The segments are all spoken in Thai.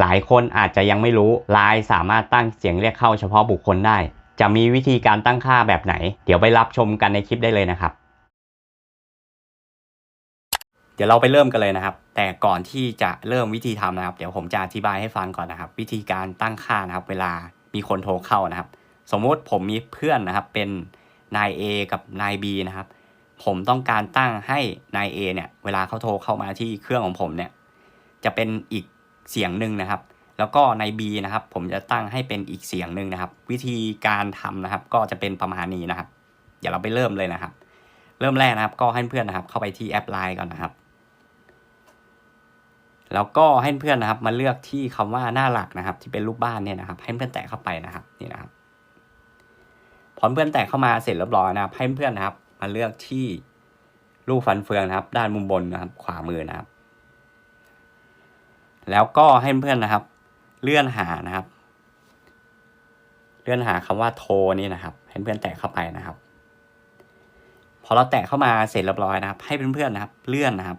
หลายคนอาจจะยังไม่รู้ Line สามารถตั้งเสียงเรียกเข้าเฉพาะบุคคลได้ จะมีวิธีการตั้งค่าแบบไหน เดี๋ยวไปรับชมกันในคลิปได้เลยนะครับ เดี๋ยวเราไปเริ่มกันเลยนะครับ แต่ก่อนที่จะเริ่มวิธีทำนะครับ เดี๋ยวผมจะอธิบายให้ฟังก่อนนะครับ วิธีการตั้งค่านะครับ เวลามีคนโทรเข้านะครับ สมมุติผมมีเพื่อนนะครับ เป็นนาย A กับนาย B นะครับ ผมต้องการตั้งให้นาย A เนี่ย เวลาเขาโทรเข้ามาที่เครื่องของผมเนี่ย จะเป็นอีก เสียงหนึ่งนะครับ แล้วก็ใน B นะครับ ผมจะตั้งให้เป็นอีกเสียงหนึ่งนะครับ วิธีการทำนะครับ ก็จะเป็นประมาณนี้นะครับ เดี๋ยวเราไปเริ่มเลยนะครับ เริ่มแรกนะครับ ก็ให้เพื่อนนะครับ เข้าไปที่แอป Line ก่อนนะครับ แล้วก็ให้เพื่อนนะครับ มาเลือกที่คำว่าหน้าหลักนะครับ ที่เป็นรูปบ้านเนี่ยนะครับ ให้เพื่อนแตะเข้าไปนะครับนี่นะครับพอเพื่อนแตะเข้ามาเสร็จเรียบร้อยนะครับ ให้เพื่อนนะครับ มาเลือกที่รูปฟันเฟืองนะครับ ด้านมุมบนนะครับ ขวามือนะครับ แล้วก็ให้เพื่อนนะครับ เลื่อนหานะครับ เลื่อนหาคำว่าโทรนี่นะครับ ให้เพื่อนแตะเข้าไปนะครับ พอเราแตะเข้ามาเสร็จเรียบร้อยนะครับ ให้เพื่อนๆนะครับ เลื่อนนะครับ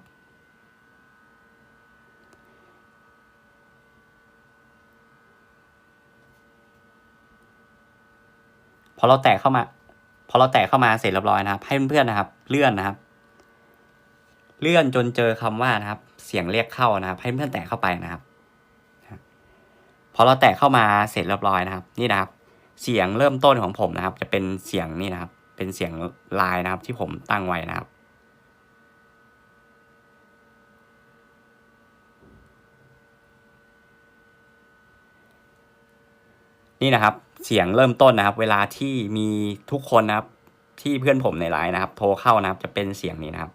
พอเราแตะเข้ามา พอเราแตะเข้ามาเสร็จเรียบร้อยนะครับ ให้เพื่อนๆนะครับ เลื่อนนะครับ เลื่อนจนเจอคำว่านะครับ เสียงเรียกเข้านะครับ ให้เพื่อนแตะเข้าไปนะครับพอเราแตะเข้ามาเสร็จเรียบร้อยนะครับ นี่นะครับ เสียงเริ่มต้นของผมนะครับ จะเป็นเสียงนี่นะครับ เป็นเสียงลายนะครับ ที่ผมตั้งไว้นะครับนี่นะครับเสียงเริ่มต้นนะครับ เวลาที่มีทุกคนนะครับ ที่เพื่อนผมในไลน์นะครับ โทรเข้านะครับ จะเป็นเสียงนี้นะครับ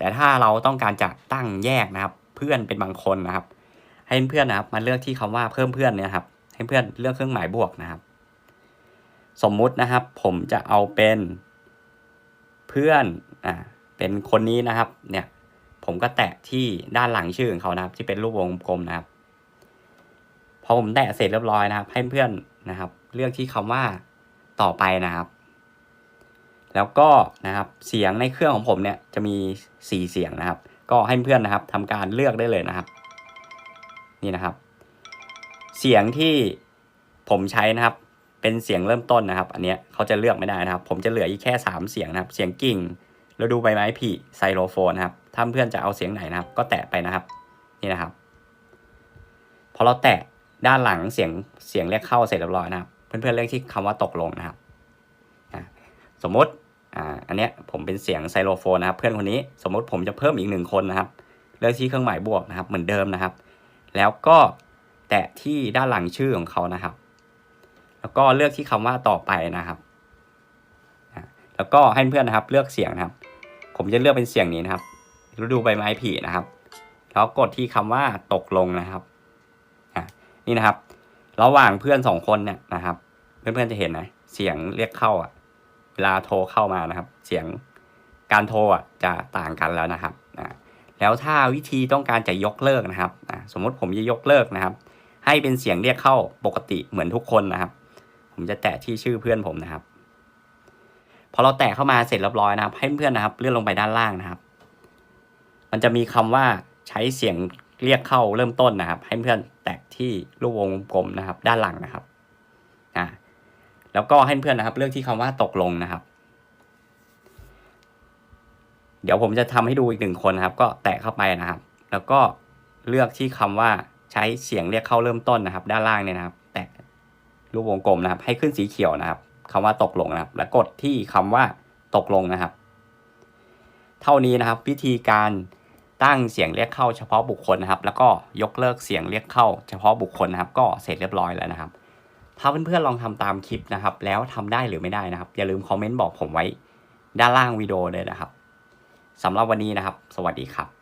แต่ถ้าเราต้องการจะตั้งแยกนะครับ เพื่อนเป็นบางคนนะครับ ให้เพื่อนนะครับมาเลือกที่คำว่าเพิ่มเพื่อนเนี่ยครับ ให้เพื่อนเลือกเครื่องหมายบวกนะครับ สมมุตินะครับ ผมจะเอาเป็นเพื่อนอ่าเป็นคนนี้นะครับ เนี่ย ผมก็แตะที่ด้านหลังชื่อของเขานะครับ ที่เป็นรูปวงกลมนะครับพอผมแตะเสร็จเรียบร้อยนะครับ ให้เพื่อนนะครับ เลือกที่คำว่าต่อไปนะครับ แล้วก็นะครับเสียงในเครื่องของผมเนี่ยจะมีสี่เสียงนะครับ ก็ให้เพื่อนนะครับทำการเลือกได้เลยนะครับ นี่นะครับ เสียงที่ผมใช้นะครับ เป็นเสียงเริ่มต้นนะครับ อันเนี้ยเขาจะเลือกไม่ได้นะครับ ผมจะเหลืออีกแค่สามเสียงนะครับ เสียงกิ่งแล้วดูใบไม้ผลิไซโลโฟนนะครับถ้าเพื่อนจะเอาเสียงไหนนะครับ ก็แตะไปนะครับ นี่นะครับ พอเราแตะด้านหลังเสียงเสียงเรียกเข้าเสร็จเรียบร้อยนะครับ เพื่อนๆเลือกที่คำว่าตกลงนะครับสมมติ อ่าอันเนี้ยผมเป็นเสียงไซโลโฟนนะครับ เพื่อนคนนี้สมมติผมจะเพิ่มอีกหนึ่งคนนะครับ เลือกที่เครื่องหมายบวกนะครับ เหมือนเดิมนะครับ แล้วก็แตะที่ด้านหลังชื่อของเขานะครับ แล้วก็เลือกที่คำว่าต่อไปนะครับอะแล้วก็ให้เพื่อนนะครับ เลือกเสียงนะครับ ผมจะเลือกเป็นเสียงนี้นะครับฤดูใบไม้ผลินะครับ แล้วกดที่คำว่าตกลงนะครับอะนี่นะครับ ระหว่างเพื่อนสองคนเนี่ยนะครับ เพื่อนๆจะเห็นนะ เสียงเรียกเข้าอะ เวลาโทรเข้ามานะครับ เสียงการโทรอะจะต่างกันแล้วนะครับอ่าแล้วถ้าวิธีต้องการจะยกเลิกนะครับอ่าสมมติผมจะยกเลิกนะครับ ให้เป็นเสียงเรียกเข้าปกติเหมือนทุกคนนะครับ ผมจะแตะที่ชื่อเพื่อนผมนะครับ พอเราแตะเข้ามาเสร็จเรียบร้อยนะครับ ให้เพื่อนนะครับ เลื่อนลงไปด้านล่างนะครับ มันจะมีคำว่าใช้เสียงเรียกเข้าเริ่มต้นนะครับ ให้เพื่อนแตะที่รูปวงกลมนะครับ ด้านหลังนะครับ แล้วก็ให้เพื่อนนะครับ เลือกที่คำว่าตกลงนะครับ เดี๋ยวผมจะทำให้ดูอีกหนึ่งคนนะครับ ก็แตะเข้าไปนะครับ แล้วก็เลือกที่คำว่าใช้เสียงเรียกเข้าเริ่มต้นนะครับ ด้านล่างเนี่ยนะครับ แตะรูปวงกลมนะครับ ให้ขึ้นสีเขียวนะครับคำว่าตกลงนะครับ แล้วกดที่คำว่าตกลงนะครับ เท่านี้นะครับ วิธีการตั้งเสียงเรียกเข้าเฉพาะบุคคลนะครับ แล้วก็ยกเลิกเสียงเรียกเข้าเฉพาะบุคคลนะครับ ก็เสร็จเรียบร้อยแล้วนะครับ ถ้าเพื่อนๆลองทำตามคลิปนะครับ แล้วทำได้หรือไม่ได้นะครับ อย่าลืมคอมเมนต์บอกผมไว้ด้านล่างวิดีโอเลยนะครับสำหรับวันนี้นะครับ สวัสดีครับ